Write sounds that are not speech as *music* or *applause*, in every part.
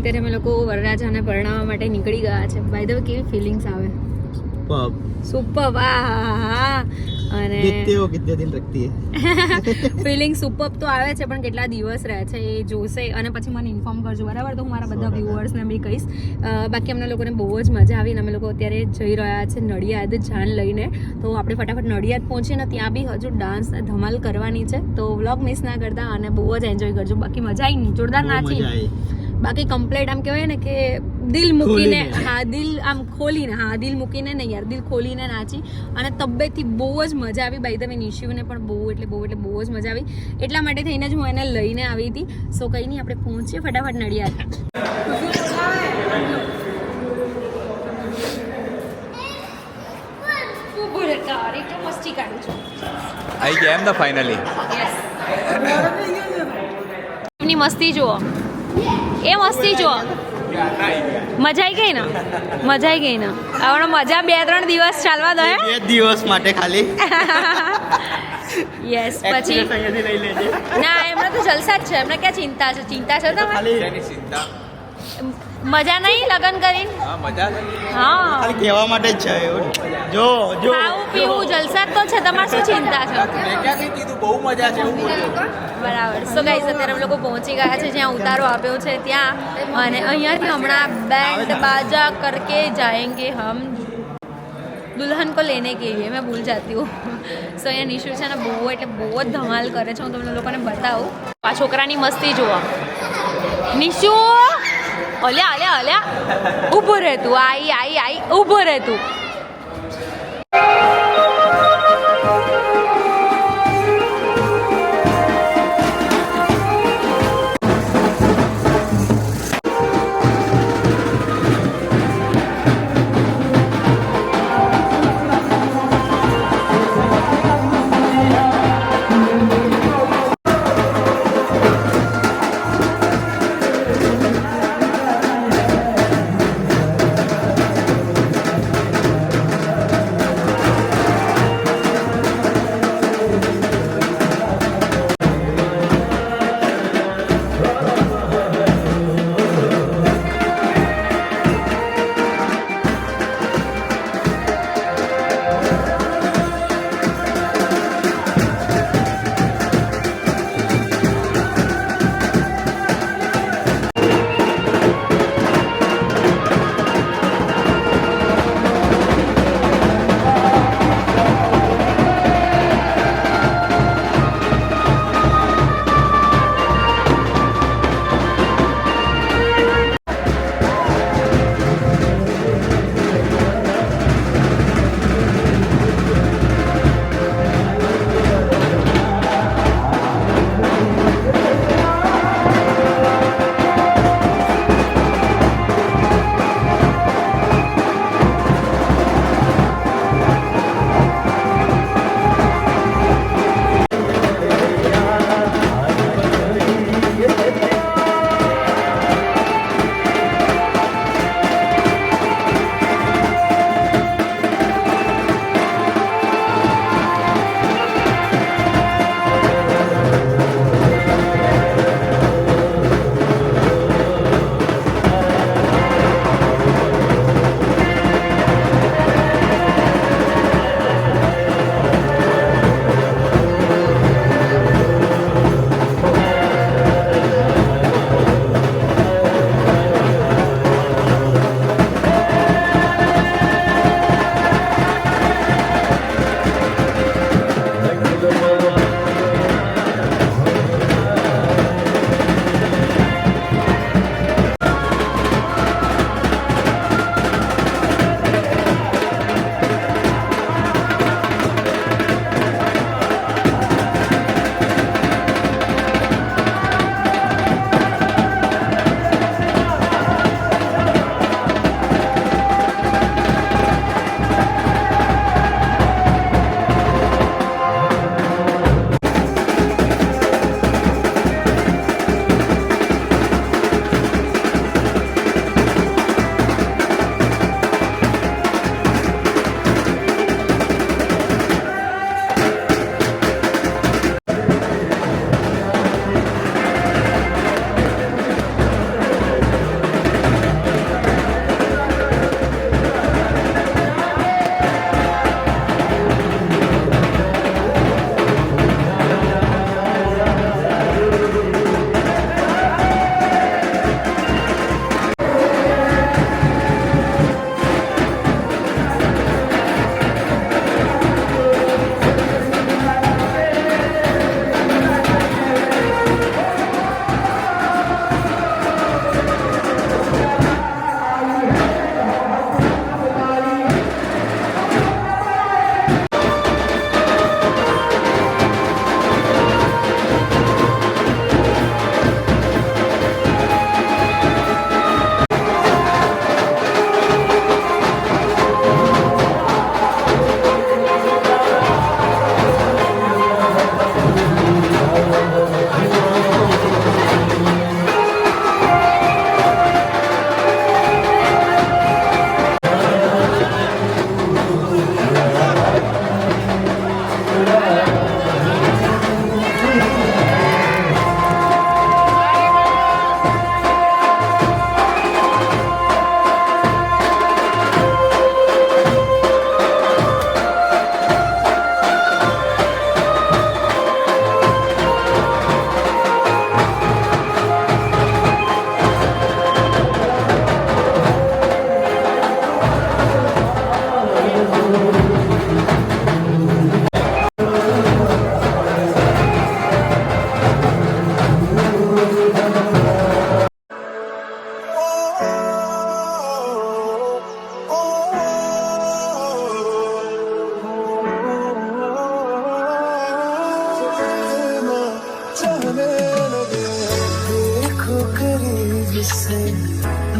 અત્યારે અમે લોકો વરરાજાને પરણાવવા માટે નીકળી ગયા છે. બાય ધ કેવી ફિલિંગ્સ આવે? સુપર વાહ અને દેખતે હો કેટલા દિન રખતી હે. *laughs* ફિલિંગ સુપર તો આવે છે પણ કેટલા દિવસ રહે છે એ જોશે. અને પછી મને ઇન્ફોર્મ કરજો. બરાબર? તો હું મારા બધા વ્યુઅર્સને બી કહીશ. બાકી અમને લોકોને બહુ જ મજા આવી અમે લોકો અત્યારે જઈ રહ્યા છે નડિયાદ જાન લઈને. તો આપણે ફટાફટ નડિયાદ પહોંચીને ત્યાં બી હજુ ડાન્સ ધમાલ કરવાની છે. તો વ્લોગ મિસ ના કરતા અને બહુ જ એન્જોય કરજો. બાકી મજા આવી જોરદાર નાચી. બાકી કમ્પ્લેટ આમ કહેવાય ને કે દિલ મૂકીને હા દિલ આમ ખોલીને હા દિલ મૂકીને નહીં યાર દિલ ખોલીને નાચી. અને તબિયતથી બહુ જ મજા આવી. બાઈ તમે નિશિવને પણ બહુ એટલે બહુ એટલે બહુ જ મજા આવી. એટલા માટે થઈને જ હું એને લઈને આવી હતી. સો કંઈ નહીં આપણે પહોંચીએ ફટાફટ નડિયાદ. આઈ ગયા એમ ફાઇનલી મસ્તી જુઓ. એ મસ્તી જુઓ મજા આવી ગઈ ને? મજા આવી ગઈ ને. હવે મજા બે ત્રણ દિવસ ચાલવા દો બે દિવસ માટે ખાલી. યસ પછી ના એમને તો જલસા જ છે. એમને ક્યાં ચિંતા છે? ચિંતા છે તમે ખાલી ચિંતા? મજા નહીં લગન કરીને? હા મજા છે. હા. ખાલી કહેવા માટે જ છે એવું જો. જો ખાવું પીવું જલસા તો છે તમારે શું ચિંતા છે? કીધું બહુ મજા છે બરાબર. સો ગાઈસ અત્યારે અમે લોકો પહોંચી ગયા છે જ્યાં ઉતારો આપ્યો છે ત્યાં. અને અહીંયાથી હમણાં બેન્ડ બાજા કરકે જાયેંગે હમ. દુલ્હન કો લેને કે લીએ મેં ભૂલ જાતી હું. સો અહીંયા નિશુ છે ને બહુ એટલે બહુ જ ધમાલ કરે છે. હું તમને લોકોને બતાવું. આ છોકરાની મસ્તી જોવા. નિશુ! અલ્યા અલ્યા અલ્યા. ઊભો રહે તું આઈ આઈ આઈ ઊભો રહે તું.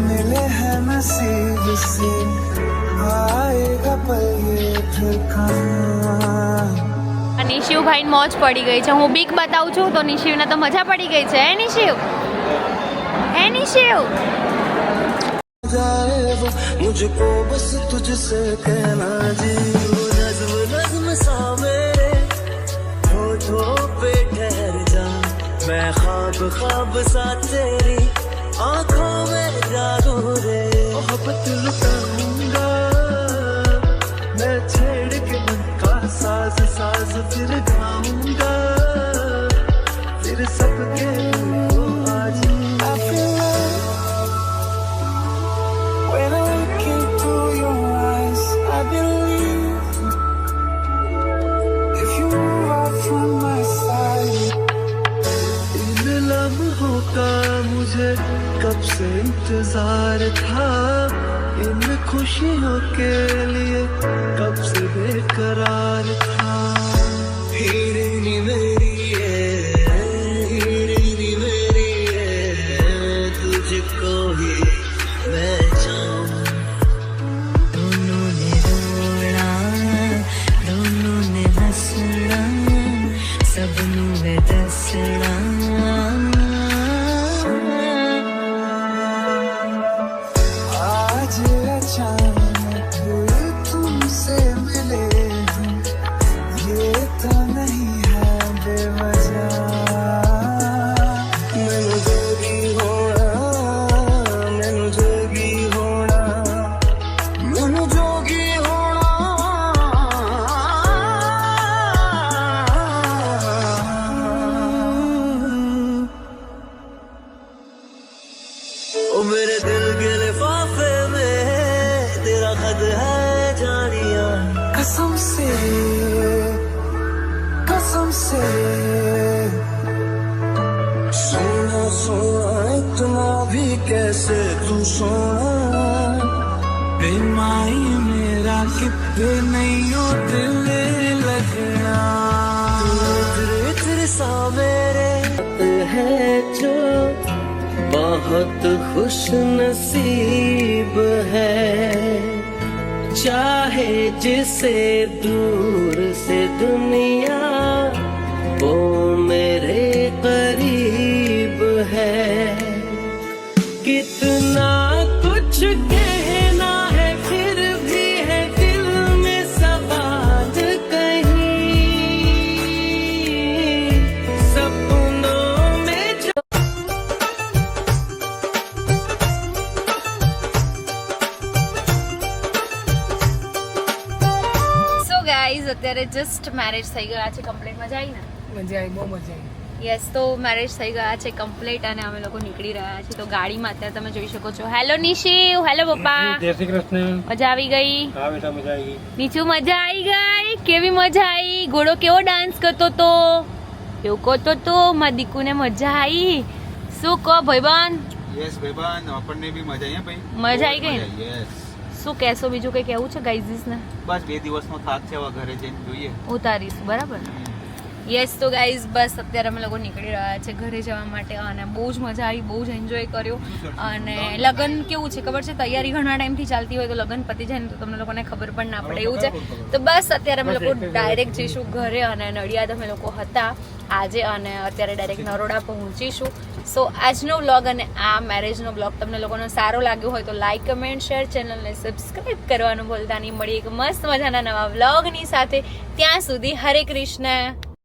मिले हैं नसीब से आएगा पल ये फिर कहाँ નિશિવભાઈ મોજ પડી ગઈ છે હું બીક બતાવું છું તો નિશિવને તો મજા પડી ગઈ છે હે નિશિવ હે નિશિવ जाए वो मुझको बस तुझसे कहना जी वो नज्म नज्म सा मेरे होठों पे ठहर जा मैं ख्वाब ख्वाब सा तेरी आंखों में जागो रे मोहब्बत लुटाऊंगा मैं छेड़ के मन का साज साज फिर गाऊंगा फिर सबके इंतजार था इन खुशियों के लिए कब से बेकरार था तेरा खत है जानिया कसम से कसम से सोना सोना इतना भी कैसे तू सोना बेमाई मेरा कितने नहीं हो दिल लगना तेरे तेरे सा मेरे है जो बहुत खुश नसीब है चाहे जिसे दूर से दुनिया वो मेरे करीब है ગાઈઝ અત્યારે જસ્ટ મેરેજ થઈ ગયા છે કમ્પ્લીટ મજા આવી ને? મજા આવી બહુ મજા આવી. યસ તો મેરેજ થઈ ગયા છે કમ્પ્લીટ અને અમે લોકો નીકળી રહ્યા છીએ. તો ગાડીમાં અત્યારે તમે જોઈ શકો છો. હેલો નિશિવ હેલો પપ્પા. જય શ્રી કૃષ્ણ. મજા આવી ગઈ? હા બેટા મજા આવી નીચું મજા આવી ગઈ? કેવી મજા આવી? ઘોડો કેવો ડાન્સ કરતો તો? એવું કહો તો? મારા દીકુને મજા આવી. શું કહો ભાઈબંધ? યસ ભાઈબંધ આપણને બી મજા આવી ભાઈ? મજા આવી ગઈ યસ શું કહેશો? બીજું કંઈ કહેવું છે ગાઈઝીસને? બસ બે દિવસનો થાક છે હવે ઘરે જઈને જોઈએ. ઉતારીશું બરાબર? યસ તો ગાઈઝ બસ અત્યારે અમે લોકો નીકળી રહ્યા છે ઘરે જવા માટે અને બહુ જ મજા આવી બહુ જ એન્જોય કર્યો. અને લગ્ન કેવું છે ખબર છે? તૈયારી ઘણા ટાઈમથી ચાલતી હોય તો લગ્ન પતી જાય ને તો તમને લોકોને ખબર પણ ના પડે એવું છે? તો બસ અત્યારે અમે લોકો ડાયરેક્ટ જઈશું ઘરે અને નડિયાદ અમે લોકો હતા આજે અને અત્યારે ડાયરેક્ટ નરોડા પહોંચીશું. સો આજનો વ્લોગ અને આ મેરેજનો બ્લોગ તમને લોકોનો સારો લાગ્યો હોય તો લાઈક કમેન્ટ શેર ચેનલને સબસ્ક્રાઈબ કરવાનું ભૂલતા નહીં. મળી એક મસ્ત મજાના નવા વ્લોગની સાથે. ત્યાં સુધી હરે કૃષ્ણ.